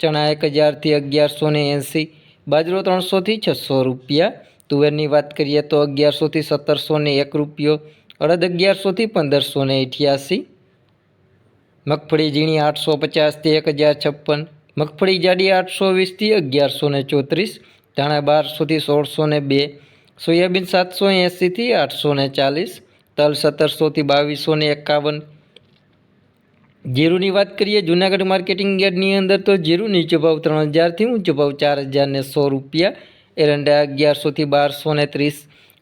ચણા એક હજારથી અગિયારસો ને એંસી, બાજરો ત્રણસોથી છસો રૂપિયા, તુવેરની વાત કરીએ તો અગિયારસોથી સત્તરસો ને એક રૂપિયો, અડદ અગિયારસોથી પંદરસો ને અઠ્યાસી મગફળી ઝીણી આઠસો પચાસથી એક હજાર છપ્પન, મગફળી જાડી આઠસો વીસથી અગિયારસો ને ચોત્રીસ, ધાણા બારસોથી સોળસો ને બે, સોયાબીન સાતસો એંસીથી આઠસો ને ચાલીસ, તલ સત્તરસોથી બાવીસો ને એકાવન જીરુની વાત કરીએ, જૂનાગઢ માર્કેટિંગ યાર્ડની અંદર તો જીરું નીચો ભાવ ત્રણ હજારથી ઊંચો ભાવ ચાર હજાર ને સો રૂપિયા, એરંડા અગિયારસોથી બારસો ને ત્રીસ,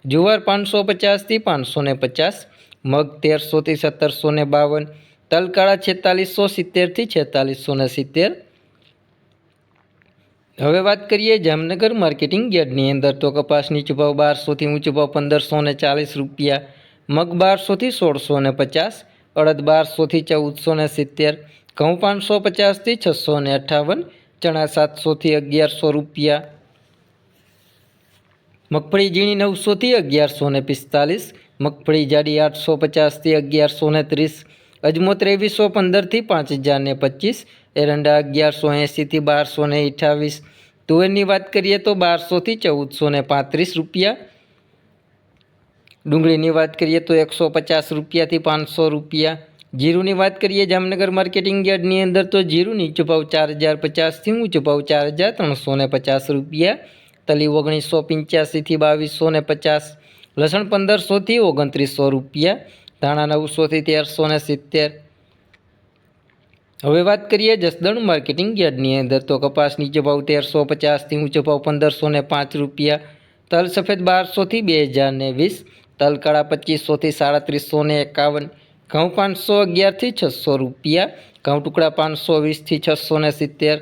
જુવાર પાંચસો પચાસથી પાંચસો ને પચાસ મગ તેરસોથી સત્તરસો ને બાવન, તલકાળા છેતાલીસો સિત્તેરથી છેતાલીસો ને સિત્તેર. હવે વાત કરીએ જામનગર માર્કેટિંગ યાર્ડની અંદર તો કપાસ નીચો ભાવ બારસોથી ઊંચો ભાવ પંદરસો ને ચાલીસ રૂપિયા, મગ બારસોથી સોળસો ને પચાસ અડદ બારસોથી ચૌદસો ને સિત્તેર, ઘઉં પાંચસો પચાસથી છસો ને અઠ્ઠાવન ચણા સાતસોથી અગિયારસો રૂપિયા. મગફળી ઝીણી નવસોથી અગિયારસો ને પિસ્તાલીસ, મગફળી જાડી આઠસો પચાસથી અગિયારસો ને ત્રીસ અજમો ત્રેવીસો પંદરથી પાંચ હજાર ને પચીસ, એરંડા અગિયારસો એંસીથી બારસો ને અઠાવીસ. તુવેરની વાત કરીએ તો બારસોથી ચૌદસો ને પાંત્રીસ રૂપિયા. ડુંગળીની વાત કરીએ તો એકસો પચાસ રૂપિયાથી પાંચસો રૂપિયા. જીરુની વાત કરીએ જામનગર માર્કેટિંગ યાર્ડની અંદર તો જીરું નીચો ભાવ ચાર હજાર પચાસથી ઊંચો ભાવ ચાર હજાર ત્રણસો ને પચાસ રૂપિયા. તલી ઓગણીસો પંચ્યાસીથી બાવીસો ને પચાસ. લસણ પંદરસોથી ઓગણત્રીસો રૂપિયા. ધાણા નવસોથી તેરસો ને સિત્તેર. હવે વાત કરીએ જસદણ માર્કેટિંગ યાર્ડની અંદર તો કપાસ નીચો ભાવ તેરસો પચાસથી ઊંચો ભાવ પંદરસો ને પાંચ રૂપિયા. તલ સફેદ બારસોથી બે હજાર ને વીસ. તલકાળા પચીસોથી સાડત્રીસો ને એકાવન, ઘઉં પાંચસો અગિયારથી છસો રૂપિયા, ઘઉં ટુકડા પાંચસો વીસથી છસો ને સિત્તેર,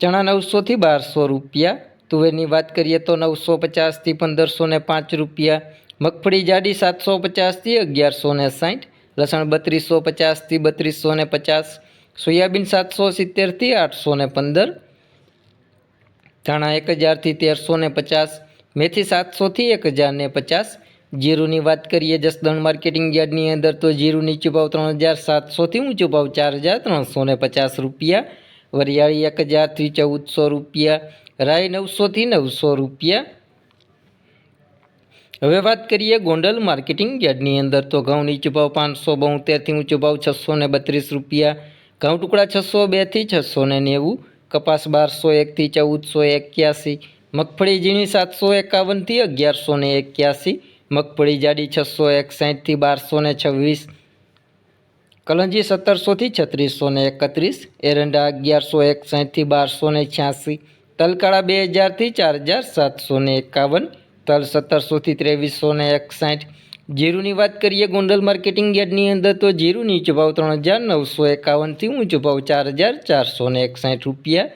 ચણા નવસોથી બારસો રૂપિયા, તુવેરની વાત કરીએ તો નવસો પચાસથી પંદરસો ને પાંચ રૂપિયા, મગફળી જાડી સાતસો પચાસથી અગિયારસો ને સાઠ, લસણ બત્રીસો પચાસથી બત્રીસો ને પચાસ, સોયાબીન સાતસો સિત્તેરથી આઠસો ને પંદર, ધાણા એક હજારથી તેરસો ને પચાસ મેથી સાતસોથી એક હજારને પચાસ. જીરુની વાત કરીએ, જસદણ માર્કેટિંગ યાર્ડની અંદર તો જીરું નીચો ત્રણ હજાર સાતસોથી ઊંચો ભાવ ચાર હજાર ત્રણસો ને પચાસ રૂપિયા. વરિયાળી એક હજારથી ચૌદસો રૂપિયા. રાઈ નવસોથી નવસો રૂપિયા. હવે વાત કરીએ ગોંડલ માર્કેટિંગ યાર્ડની અંદર તો ઘઉં નીચો પાંચસો બોતેરથી ઊંચો ભાવ છસો ને બત્રીસ રૂપિયા. ઘઉં ટુકડા છસો બેથી છસો ને નેવું. કપાસ બારસો એકથી ચૌદસો એક્યાસી. મગફળી ઝીણી સાતસો એકાવનથી અગિયારસો ને એક્યાસી, મગફળી જાડી છસો એકસાઠથી બારસો ને છવ્વીસ, કલંજી સત્તરસોથી છત્રીસો ને એકત્રીસ, એરંડા અગિયારસો એકસાઠથી બારસો ને છ્યાસી, તલકાળા બે હજારથી ચાર હજાર સાતસો ને એકાવન, તલ સત્તરસોથી ત્રેવીસો ને એકસાઠ. જીરુની વાત કરીએ ગોંડલ માર્કેટિંગ યાર્ડની અંદર તો જીરું નીચો ભાવ ત્રણ હજાર નવસો એકાવનથી ઊંચો ભાવ ચાર હજાર ચારસો ને એકસાઠ રૂપિયા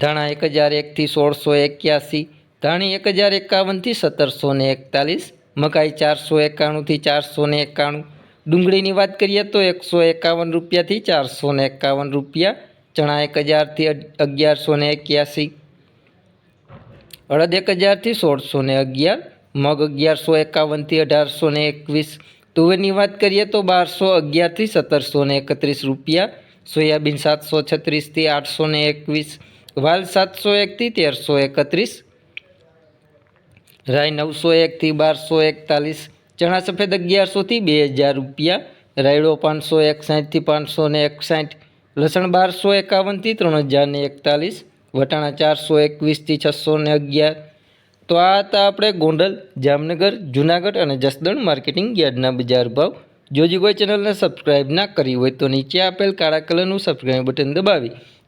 ધાણા એક હજાર એકથી સોળસો એક્યાસી, ધાણી એક હજાર એકાવનથી સત્તરસો ને એકતાલીસ, મકાઈ ચારસો એકાણુંથી ચારસો ને એકાણું. ડુંગળીની વાત કરીએ તો એકસો એકાવન રૂપિયાથી ચારસો ને એકાવન રૂપિયા, ચણા એક હજારથી અગિયારસો ને એક્યાસી. અડદ એક હજારથી સોળસો ને અગિયાર, મગ અગિયારસો એકાવનથી અઢારસો ને એકવીસ. તુવેરની વાત કરીએ તો બારસો અગિયારથી સત્તરસો ને એકત્રીસ રૂપિયા, સોયાબીન સાતસો છત્રીસથી આઠસો ને એકવીસ. વાલ સાતસો એકથી તેરસો એકત્રીસ રાય નવસો એકથી બારસો એકતાલીસ, ચણા સફેદ અગિયારસોથી બે હજાર રૂપિયા, રાયડો પાંચસો એકસાઠથી પાંચસો ને એકસાઠ, લસણ બારસો એકાવનથી ત્રણ હજાર ને એકતાલીસ, વટાણા ચારસો એકવીસથી છસો ને અગિયાર. તો આ હતા આપણે ગોંડલ, જામનગર, જુનાગઢ અને જસદણ માર્કેટિંગ યાર્ડના બજાર ભાવ. જો હજી કોઈ ચેનલને સબસ્ક્રાઇબ ના કરી હોય તો નીચે આપેલ કાળા કલરનું સબસ્ક્રાઇબ બટન દબાવી